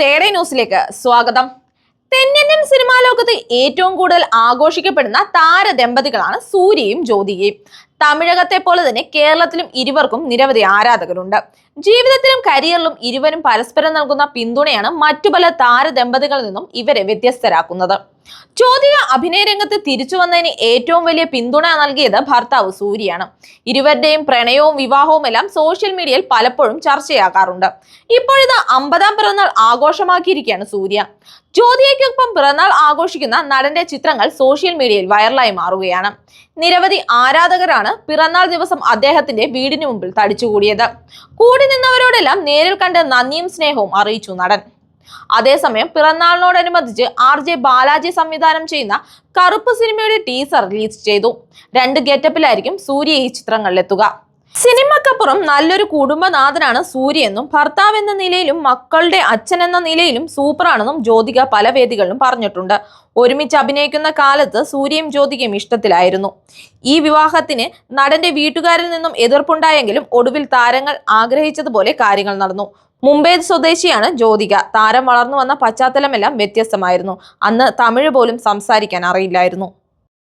തേടേ ന്യൂസിലേക്ക് സ്വാഗതം. തെന്നിന്ത്യൻ സിനിമാ ലോകത്ത് ഏറ്റവും കൂടുതൽ ആഘോഷിക്കപ്പെടുന്ന താരദമ്പതികളാണ് സൂര്യയും ജ്യോതികയും. തമിഴകത്തെ പോലെ തന്നെ കേരളത്തിലും ഇരുവർക്കും നിരവധി ആരാധകരുണ്ട്. ജീവിതത്തിലും കരിയറിലും ഇരുവരും പരസ്പരം നൽകുന്ന പിന്തുണയാണ് മറ്റു പല താരദമ്പതികളിൽ നിന്നും ഇവരെ വ്യത്യസ്തരാക്കുന്നത്. ചോദ്യ അഭിനയ രംഗത്ത് തിരിച്ചു വന്നതിന് ഏറ്റവും വലിയ പിന്തുണ നൽകിയത് ഭർത്താവ് സൂര്യയാണ്. ഇരുവരുടെയും പ്രണയവും വിവാഹവും എല്ലാം സോഷ്യൽ മീഡിയയിൽ പലപ്പോഴും ചർച്ചയാകാറുണ്ട്. ഇപ്പോഴിത് അമ്പതാം പിറന്നാൾ ആഘോഷമാക്കിയിരിക്കുകയാണ് സൂര്യ. ജ്യോതിയയ്ക്കൊപ്പം പിറന്നാൾ ആഘോഷിക്കുന്ന നടന്റെ ചിത്രങ്ങൾ സോഷ്യൽ മീഡിയയിൽ വൈറലായി മാറുകയാണ്. നിരവധി ആരാധകരാണ് പിറന്നാൾ ദിവസം അദ്ദേഹത്തിന്റെ വീടിന് മുമ്പിൽ തടിച്ചുകൂടിയത്. കൂടി നിന്നവരോടെല്ലാം നേരിൽ കണ്ട് നന്ദിയും സ്നേഹവും അറിയിച്ചു നടൻ. അതേസമയം പിറന്നാളിനോടനുബന്ധിച്ച് ആർ ജെ ബാലാജി സംവിധാനം ചെയ്യുന്ന കറുപ്പ് സിനിമയുടെ ടീസർ റിലീസ് ചെയ്തു. രണ്ട് ഗെറ്റപ്പിലായിരിക്കും സൂര്യ ഈ ചിത്രങ്ങളിലെത്തുക. സിനിമക്കപ്പുറം നല്ലൊരു കുടുംബനാഥനാണ് സൂര്യ എന്നും ഭർത്താവ് എന്ന നിലയിലും മക്കളുടെ അച്ഛൻ എന്ന നിലയിലും സൂപ്പറാണെന്നും ജ്യോതിക പല വേദികളിലും പറഞ്ഞിട്ടുണ്ട്. ഒരുമിച്ച് അഭിനയിക്കുന്ന കാലത്ത് സൂര്യയും ജ്യോതികയും ഇഷ്ടത്തിലായിരുന്നു. ഈ വിവാഹത്തിന് നടന്റെ വീട്ടുകാരിൽ നിന്നും എതിർപ്പുണ്ടായെങ്കിലും ഒടുവിൽ താരങ്ങൾ ആഗ്രഹിച്ചതുപോലെ കാര്യങ്ങൾ നടന്നു. മുംബൈ സ്വദേശിയാണ് ജ്യോതിക. താരം വളർന്നു വന്ന പശ്ചാത്തലമെല്ലാം വ്യത്യസ്തമായിരുന്നു. അന്ന് തമിഴ് പോലും സംസാരിക്കാൻ അറിയില്ലായിരുന്നു.